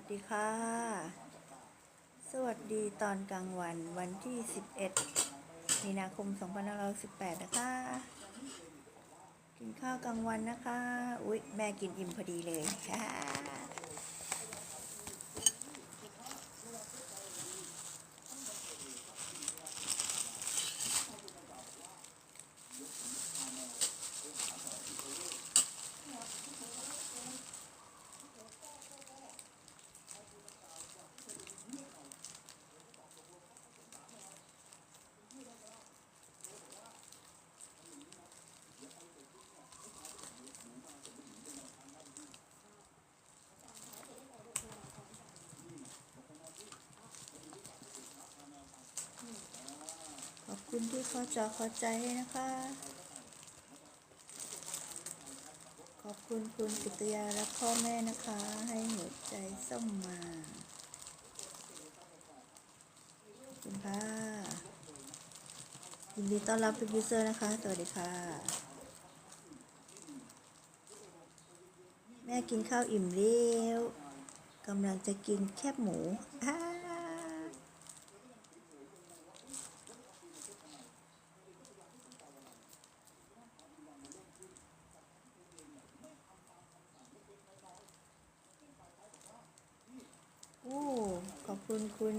วัสดีค่ะ สวัสดีตอนกลางวันวันที่ 11 มีนาคม 2518 นะคะ กินข้าวกลางวันนะคะ อุ๊ย แม่กินอิ่มพอดีเลยค่ะ คุณที่ข้าจอข้าใจนะคะ ขอบคุณคุณกิตยาและพ่อแม่นะคะ ให้หัวใจส้มมาขอบคุณค่ะ ยินดีต้อนรับทุกยูเซอร์นะคะ สวัสดีค่ะ แม่กินข้าวอิ่มเร็วกำลังจะกินแคบหมูอ่า โอ้ขอบ คุณ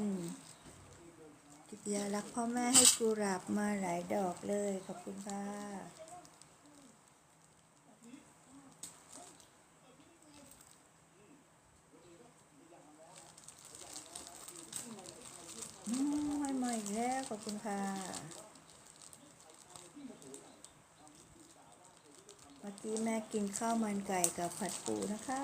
กิตยารักพ่อแม่ให้กุหลาบมาหลายดอกเลย ขอบคุณค่ะอืมใหมาอีกแล้ว ขอบคุณค่ะเมื่อกี้แม่กินข้าวมันไก่กับผัดปูนะคะ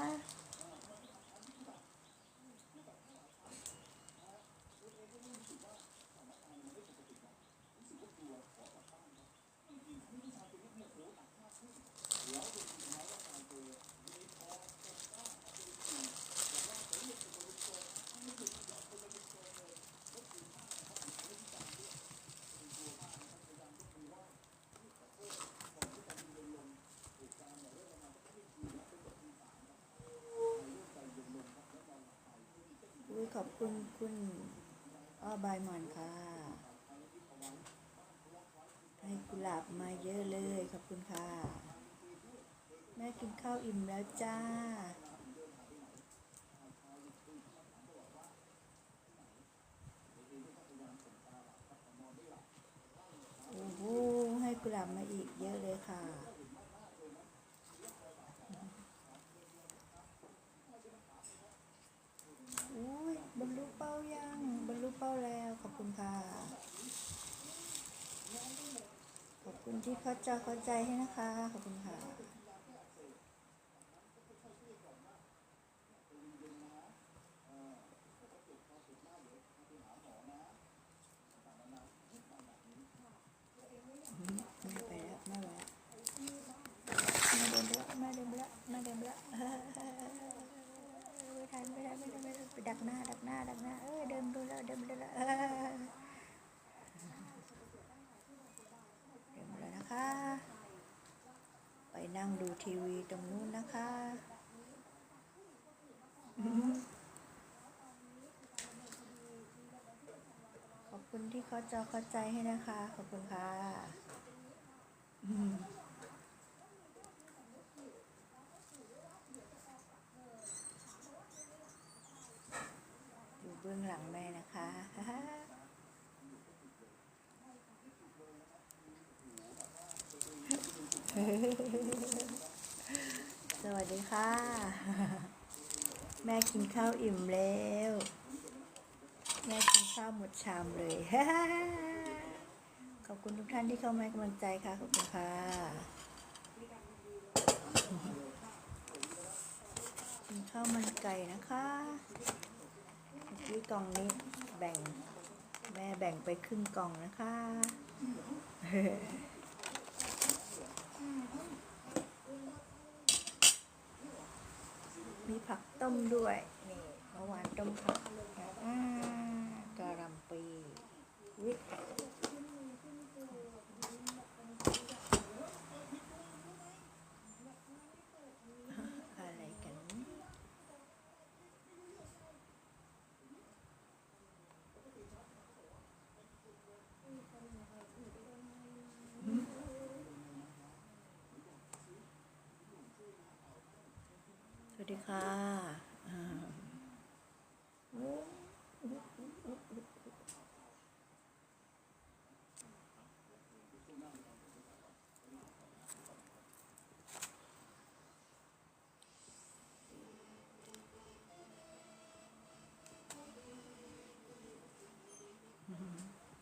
อุ้ย ขอบคุณคุณอ้อบายหมอนค่ะให้กุหลาบมาเยอะเลย ขอบคุณค่ะ แม่กินข้าวอิ่มแล้วจ้า โอ้โหให้กุหลาบมาอีกเยอะเลยค่ะ อุ้ยบรรลุเป้ายังบรรลุเป้าแล้ว ขอบคุณค่ะ ขอบคุณที่เข้าใจเข้าใจให้นะคะ ขอบคุณค่ะไม่ไปแล้วไม่ไหวแล้วมาเดินไปแล้วมาเดิมแล้วมาเดินไปแล้วไม่ทันไม่ทันไม่ทัน ไปดักหน้า ดักหน้า ดักหน้า เออเดินดูแล้วเดินไปแล้วเออเดินไปแล้วนะคะ ไปนั่งดูทีวีตรงนู้นนะคะขอบคุณที่เขาจะเข้าใจให้นะคะ ขอบคุณค่ะอืมอยู่เบื้อง หลังแม่นะคะสวัสดีค่ะ แม่กินข้าวอิ่มแล้ว แม่กินข้าวหมดชามเลย ขอบคุณทุกท่านที่เข้ามาให้กำลังใจค่ะ ขอบคุณค่ะ กินข้าวมันไก่นะคะ นี่กล่องนี้แบ่งแม่แบ่งไปครึ่งกล่องนะคะ มีผักต้มด้วย นี่เมื่อวานต้มผักอ่ากะหล่ำปีวิอะไรกัน ดี ค่ะ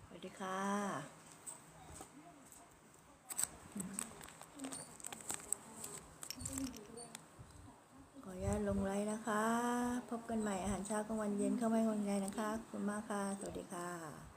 สวัสดีค่ะ ขออนุญาตลง ไลน์นะคะ พบกันใหม่อาหารเช้ากลางวันเย็นเข้าไม่คนใจนะคะ ขอบคุณมากค่ะ สวัสดีค่ะ